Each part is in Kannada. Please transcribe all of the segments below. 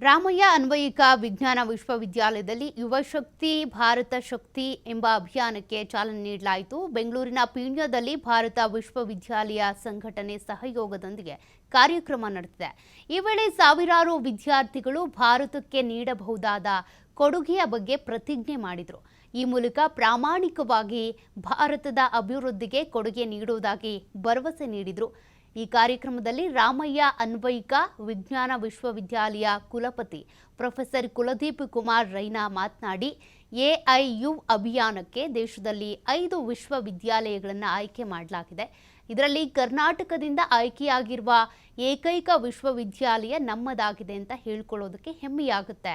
ರಾಮಯ್ಯ ಅನ್ವಯಿಕ ವಿಜ್ಞಾನ ವಿಶ್ವವಿದ್ಯಾಲಯದಲ್ಲಿ ಯುವಶಕ್ತಿ ಭಾರತ ಶಕ್ತಿ ಎಂಬ ಅಭಿಯಾನಕ್ಕೆ ಚಾಲನೆ ನೀಡಲಾಯಿತು. ಬೆಂಗಳೂರಿನ ಪೀಣ್ಯದಲ್ಲಿ ಭಾರತ ವಿಶ್ವವಿದ್ಯಾಲಯ ಸಂಘಟನೆ ಸಹಯೋಗದೊಂದಿಗೆ ಕಾರ್ಯಕ್ರಮ ನಡೆದಿದೆ. ಈ ವೇಳೆ ಸಾವಿರಾರು ವಿದ್ಯಾರ್ಥಿಗಳು ಭಾರತಕ್ಕೆ ನೀಡಬಹುದಾದ ಕೊಡುಗೆಯ ಬಗ್ಗೆ ಪ್ರತಿಜ್ಞೆ ಮಾಡಿದರು. ಈ ಮೂಲಕ ಪ್ರಾಮಾಣಿಕವಾಗಿ ಭಾರತದ ಅಭಿವೃದ್ಧಿಗೆ ಕೊಡುಗೆ ನೀಡುವುದಾಗಿ ಭರವಸೆ ನೀಡಿದರು. ಈ ಕಾರ್ಯಕ್ರಮದಲ್ಲಿ ರಾಮಯ್ಯ ಅನ್ವಯಿಕ, ವಿಜ್ಞಾನ ವಿಶ್ವವಿದ್ಯಾಲಯ ಕುಲಪತಿ ಪ್ರೊಫೆಸರ್ ಕುಲದೀಪ್ ಕುಮಾರ್ ರೈನಾ ಮಾತನಾಡಿ, ಎಐಯು ಅಭಿಯಾನಕ್ಕೆ ದೇಶದಲ್ಲಿ ಐದು ವಿಶ್ವವಿದ್ಯಾಲಯಗಳನ್ನು ಆಯ್ಕೆ ಮಾಡಲಾಗಿದೆ. ಇದರಲ್ಲಿ ಕರ್ನಾಟಕದಿಂದ ಆಯ್ಕೆಯಾಗಿರುವ ಏಕೈಕ ವಿಶ್ವವಿದ್ಯಾಲಯ ನಮ್ಮದಾಗಿದೆ ಅಂತ ಹೇಳ್ಕೊಳ್ಳೋದಕ್ಕೆ ಹೆಮ್ಮೆಯಾಗುತ್ತೆ.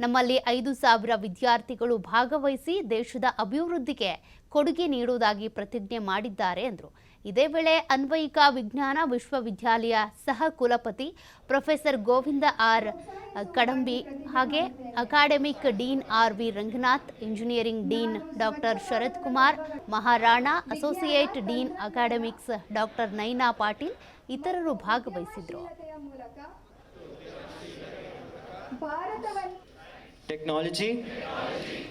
ನಮ್ಮಲ್ಲಿ ಐದು ಸಾವಿರ ವಿದ್ಯಾರ್ಥಿಗಳು ಭಾಗವಹಿಸಿ ದೇಶದ ಅಭಿವೃದ್ಧಿಗೆ ಕೊಡುಗೆ ನೀಡುವುದಾಗಿ ಪ್ರತಿಜ್ಞೆ ಮಾಡಿದ್ದಾರೆ ಎಂದರು ಇದೇ ವೇಳೆ ಅನ್ವಯಿಕ ವಿಜ್ಞಾನ ವಿಶ್ವವಿದ್ಯಾಲಯ ಸಹ ಕುಲಪತಿ ಪ್ರೊಫೆಸರ್ ಗೋವಿಂದ ಆರ್ ಕಡಂಬಿ ಹಾಗೆ academic dean R V Ranganath engineering dean doctor Sharath Kumar Maharana associate dean academics doctor Naina Patil ಇತರರು ಭಾಗವಹಿಸಿದ್ರು technology,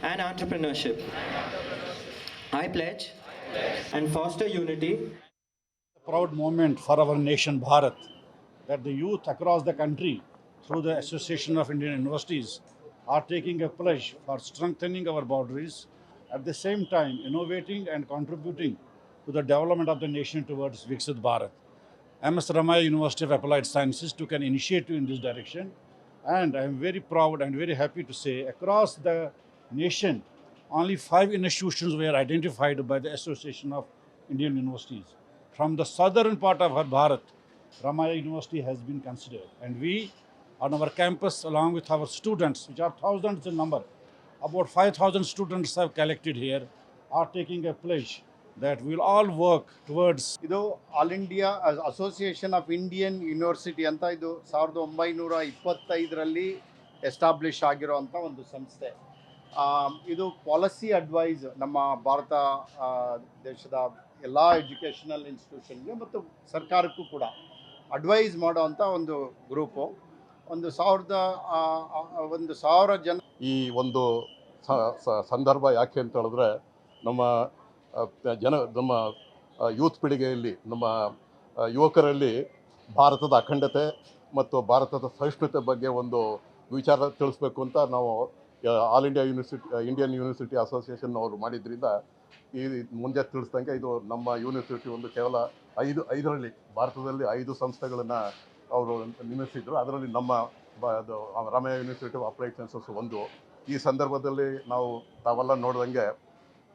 and entrepreneurship. I pledge and foster unity proud moment for our nation Bharat that the youth across the country through the Association of Indian Universities are taking a pledge for strengthening our boundaries at the same time innovating and contributing to the development of the nation towards Viksit Bharat. MS Ramaya University of Applied Sciences took an initiative in this direction and I am very proud and very happy to say across the nation only five institutions were identified by the Association of Indian Universities. From the southern part of our Bharat, Ramaya University has been considered. And we, on our campus, along with our students, which are thousands in number, about 5,000 students have collected here, are taking a pledge that we will all work towards ಇದು all India association of Indian university ಅಂತ ಇದು ಸಾವಿರದ ಒಂಬೈನೂರ ಇಪ್ಪತ್ತೈದರಲ್ಲಿ ಎಸ್ಟಾಬ್ಲಿಷ್ ಆಗಿರೋವಂಥ ಒಂದು ಸಂಸ್ಥೆ ಇದು ಪಾಲಿಸಿ ಅಡ್ವೈಸ್ ನಮ್ಮ ಭಾರತ ದೇಶದ ಎಲ್ಲ ಎಜುಕೇಷನಲ್ ಇನ್ಸ್ಟಿಟ್ಯೂಷನ್ಗೆ ಮತ್ತು ಸರ್ಕಾರಕ್ಕೂ ಕೂಡ ಅಡ್ವೈಸ್ ಮಾಡೋವಂಥ ಒಂದು ಗ್ರೂಪು. ಒಂದು ಸಾವಿರದ ಒಂದು ಸಾವಿರ ಜನ ಈ ಒಂದು ಸಂದರ್ಭ ಯಾಕೆ ಅಂತ ಹೇಳಿದ್ರೆ ನಮ್ಮ ಜನ, ನಮ್ಮ ಯೂತ್ ಪೀಳಿಗೆಯಲ್ಲಿ, ನಮ್ಮ ಯುವಕರಲ್ಲಿ ಭಾರತದ ಅಖಂಡತೆ ಮತ್ತು ಭಾರತದ ಸಹಿಷ್ಣುತೆ ಬಗ್ಗೆ ಒಂದು ವಿಚಾರ ತಿಳಿಸ್ಬೇಕು ಅಂತ ನಾವು all India university Indian university association ಅವರು ಮಾಡಿದ್ರಿಂದ ಈ ಮುಂದೆ ತಿಳಿಸ್ದಂಗೆ ಇದು ನಮ್ಮ ಯೂನಿವರ್ಸಿಟಿ ಒಂದು ಕೇವಲ ಐದು, ಐದರಲ್ಲಿ, ಭಾರತದಲ್ಲಿ ಐದು ಸಂಸ್ಥೆಗಳನ್ನು ಅವರು ನಿರ್ಮಿಸಿದ್ರು ಅದರಲ್ಲಿ ನಮ್ಮ ಅದು ಯೂನಿವರ್ಸಿಟಿ ಆಫ್ ಅಪ್ಲೈಡ್ ಸೈನ್ಸಸ್ ಒಂದು. ಈ ಸಂದರ್ಭದಲ್ಲಿ ನಾವು ತಾವೆಲ್ಲ ನೋಡ್ದಂಗೆ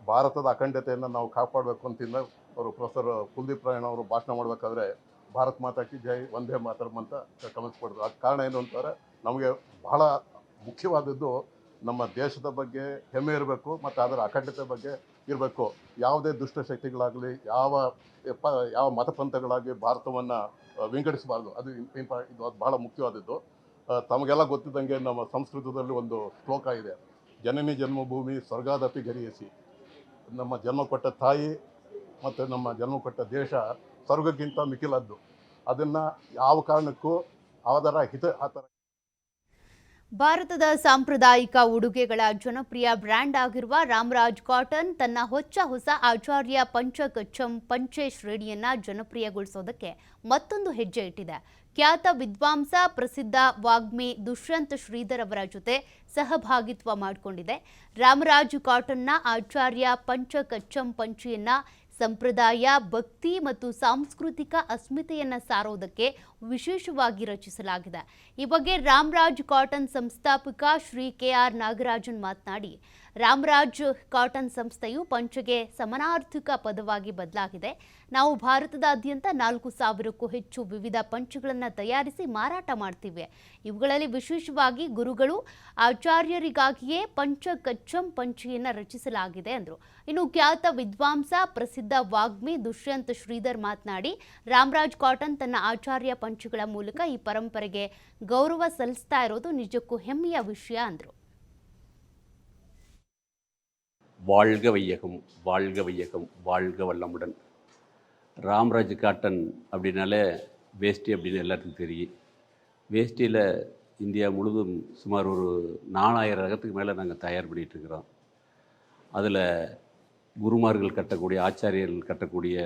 ಭಾರತದ ಅಖಂಡತೆಯನ್ನು ನಾವು ಕಾಪಾಡಬೇಕು ಅಂತಿಂದ ಅವರು ಪ್ರೊಫೆಸರ್ ಕುಲ್ದೀಪ್ ರಾಯಣ್ಣ ಅವರು ಭಾಷಣ ಮಾಡಬೇಕಾದ್ರೆ ಭಾರತ್ ಮಾತಾಕಿ ಜೈ ಒಂದೇ ಮಾತರಂ ಅಂತ ಕಮಿಸ್ಕೊಡ್ತಾರೆ ಅದು ಕಾರಣ ಏನು ಅಂತಾರೆ, ನಮಗೆ ಬಹಳ ಮುಖ್ಯವಾದದ್ದು ನಮ್ಮ ದೇಶದ ಬಗ್ಗೆ ಹೆಮ್ಮೆ ಇರಬೇಕು, ಮತ್ತು ಅದರ ಅಖಂಡತೆ ಬಗ್ಗೆ ಇರಬೇಕು. ಯಾವುದೇ ದುಷ್ಟಶಕ್ತಿಗಳಾಗಲಿ ಯಾವ, ಪ, ಯಾವ ಮತಪಂಥಗಳಾಗಿ ಭಾರತವನ್ನು ವಿಂಗಡಿಸಬಾರ್ದು. ಅದು ಇದು ಅದು ಬಹಳ ಮುಖ್ಯವಾದದ್ದು. ತಮಗೆಲ್ಲ ಗೊತ್ತಿದ್ದಂಗೆ ನಮ್ಮ ಸಂಸ್ಕೃತದಲ್ಲಿ ಒಂದು ಶ್ಲೋಕ ಇದೆ. ಜನನಿ ಜನ್ಮಭೂಮಿ ಸ್ವರ್ಗಾದಪಿ ಗರಿಯಸಿ ನಮ್ಮ ಜನ್ಮ ಕೊಟ್ಟ ತಾಯಿ ಮತ್ತು ನಮ್ಮ ಜನ್ಮ ಕೊಟ್ಟ ದೇಶ ಸ್ವರ್ಗಕ್ಕಿಂತ ಮಿಗಿಲದ್ದು ಅದನ್ನು ಯಾವ ಕಾರಣಕ್ಕೂ ಅದರ ಹಿತ, ಆ ಥರ ಭಾರತದ ಸಾಂಪ್ರದಾಯಿಕ ಉಡುಗೆಗಳ ಜನಪ್ರಿಯ ಬ್ರ್ಯಾಂಡ್ ಆಗಿರುವ ರಾಮರಾಜ್ ಕಾಟನ್ ತನ್ನ ಹೊಚ್ಚ ಹೊಸ ಆಚಾರ್ಯ ಪಂಚಕಚ್ಚಂ ಪಂಚೆ ಶ್ರೇಣಿಯನ್ನ ಜನಪ್ರಿಯಗೊಳಿಸೋದಕ್ಕೆ ಮತ್ತೊಂದು ಹೆಜ್ಜೆ ಇಟ್ಟಿದೆ. ಖ್ಯಾತ ವಿದ್ವಾಂಸ ಪ್ರಸಿದ್ಧ ವಾಗ್ಮಿ ದುಷ್ಯಂತ್ ಶ್ರೀಧರ್ ಅವರ ಜೊತೆ ಸಹಭಾಗಿತ್ವ ಮಾಡಿಕೊಂಡಿದೆ. ರಾಮರಾಜ್ ಕಾಟನ್ನ ಆಚಾರ್ಯ ಪಂಚಕಚ್ಚಂ ಪಂಚೆಯನ್ನ ಸಂಪ್ರದಾಯ, ಭಕ್ತಿ ಮತ್ತು ಸಾಂಸ್ಕೃತಿಕ ಅಸ್ಮಿತೆಯನ್ನು ಸಾರೋದಕ್ಕೆ ವಿಶೇಷವಾಗಿ ರಚಿಸಲಾಗಿದೆ. ಈ ಬಗ್ಗೆ ರಾಮರಾಜ್ ಕಾಟನ್ ಸಂಸ್ಥಾಪಕ ಶ್ರೀ ಕೆ ಆರ್ ನಾಗರಾಜನ್ ಮಾತನಾಡಿ ರಾಮರಾಜ್ ಕಾಟನ್ ಸಂಸ್ಥೆಯು ಪಂಚಗೆ ಸಮಾನಾರ್ಥಕ ಪದವಾಗಿ ಬದಲಾಗಿದೆ. ನಾವು ಭಾರತದಾದ್ಯಂತ ನಾಲ್ಕು ಸಾವಿರಕ್ಕೂ ಹೆಚ್ಚು ವಿವಿಧ ಪಂಚುಗಳನ್ನು ತಯಾರಿಸಿ ಮಾರಾಟ ಮಾಡ್ತೀವಿ. ಇವುಗಳಲ್ಲಿ ವಿಶೇಷವಾಗಿ ಗುರುಗಳು ಆಚಾರ್ಯರಿಗಾಗಿಯೇ ಪಂಚ ಕಚ್ಚಂ ಪಂಚೆಯನ್ನು ರಚಿಸಲಾಗಿದೆ ಅಂದರು. ಇನ್ನು ಖ್ಯಾತ ವಿದ್ವಾಂಸ ಪ್ರಸಿದ್ಧ ವಾಗ್ಮಿ ದುಷ್ಯಂತ್ ಶ್ರೀಧರ್ ಮಾತನಾಡಿ, ರಾಮರಾಜ್ ಕಾಟನ್ ತನ್ನ ಆಚಾರ್ಯ ಪಂಚುಗಳ ಮೂಲಕ ಈ ಪರಂಪರೆಗೆ ಗೌರವ ಸಲ್ಲಿಸ್ತಾ ಇರೋದು ನಿಜಕ್ಕೂ ಹೆಮ್ಮೆಯ ವಿಷಯ ಅಂದರು. வாழ்க வையகம் வாழ்க வையகம் வாழ்க வல்லமுடன். ராம்ராஜ் காட்டன் அப்படின்னாலே வேஷ்டி அப்படின்னு எல்லாத்துக்கும் தெரியும். வேஷ்டியில் இந்தியா முழுதும் சுமார் ஒரு நாலாயிரம் ரகத்துக்கு மேலே நாங்கள் தயார் பண்ணிட்டுருக்குறோம் அதில் குருமார்கள் கட்டக்கூடிய ஆச்சாரியர்கள் கட்டக்கூடிய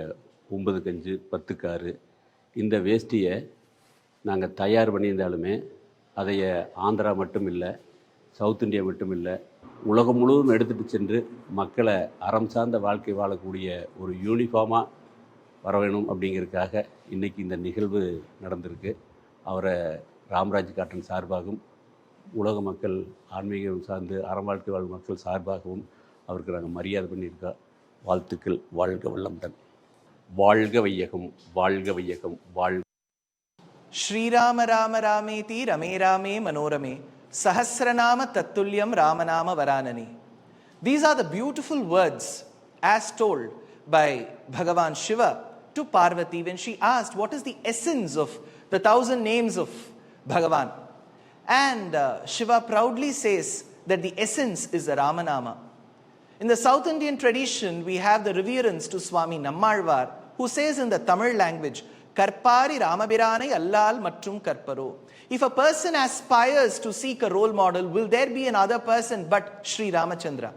ஒன்பது கஞ்சு காரு இந்த வேஷ்டியை நாங்கள் தயார் பண்ணியிருந்தாலுமே அதைய ஆந்திரா மட்டும் இல்லை சவுத் இந்தியா மட்டும் இல்லை உலகம் முழுவதும் எடுத்துகிட்டு சென்று மக்களை அறம் சார்ந்த வாழ்க்கை வாழக்கூடிய ஒரு யூனிஃபார்மாக வர வேணும் அப்படிங்கிறதுக்காக இன்றைக்கி இந்த நிகழ்வு நடந்திருக்கு. அவரை ராம்ராஜ் காட்டன் சார்பாகவும் உலக மக்கள் ஆன்மீகம் சார்ந்து அறம் வாழ்க்கை வாழும் மக்கள் சார்பாகவும் அவருக்கு நாங்கள் மரியாதை பண்ணியிருக்கா வாழ்த்துக்கள். வாழ்க வல்லம்தன். வாழ்க வையகம். வாழ்க வையகம். வாழ்க. ஸ்ரீராம ராம ராமேதி ரமே ராமே மனோரமே Sahasranama Tattulyam Ramanama Varanani. These are the beautiful words as told by Bhagavan Shiva to Parvati when she asked, What is the essence of the thousand names of Bhagavan? And uh, Shiva proudly says that the essence is the Ramanama. In the South Indian tradition, we have the reverence to Swami Nammarvar, who says in the Tamil language, கற்பாரி ராமபிரானை அல்லால் மற்றும் கற்பரோ if a person aspires to seek a role model will there be another person but Sri Ramachandra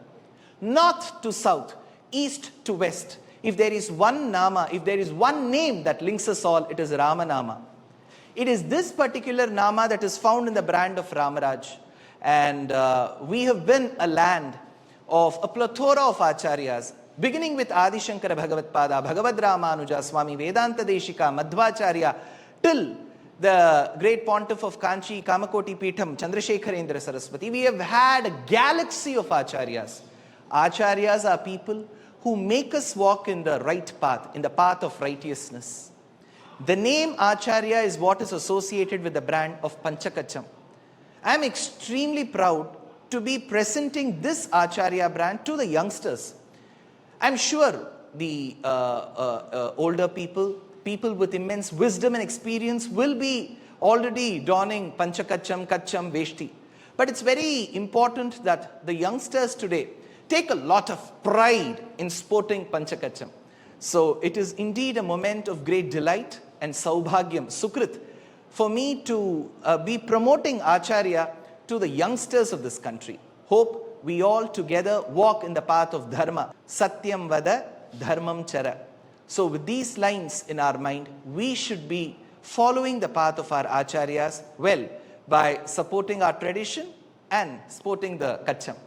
north to south east to west if there is one Nama if there is one name that links us all it is Ramanama it is this particular nama that is found in the brand of Ramaraj. And uh, we have been a land of a plethora of acharyas, beginning with Adi Shankara Bhagavad Pada, Bhagavad Ramanuja, Swami Vedanta Deshika, Madhvacharya, till the great pontiff of Kanchi, Kamakoti Peetham, Chandrasekharendra Saraswati. We have had a galaxy of acharyas. Acharyas are people who make us walk in the right path, in the path of righteousness. The name Acharya is what is associated with the brand of Panchakacham. I am extremely proud to be presenting this Acharya brand to the youngsters. I'm sure the uh, uh, uh, older people, people with immense wisdom and experience, will be already donning Panchakacham, Kacham, Veshti. But it's very important that the youngsters today take a lot of pride in sporting Panchakacham. So it is indeed a moment of great delight and saubhagyam, sukrit, for me to uh, be promoting Acharya to the youngsters of this country. Hope we all together walk in the path of dharma. Satyam vada, dharmam chara. So, with these lines in our mind, we should be following the path of our acharyas well by supporting our tradition and supporting the kacham.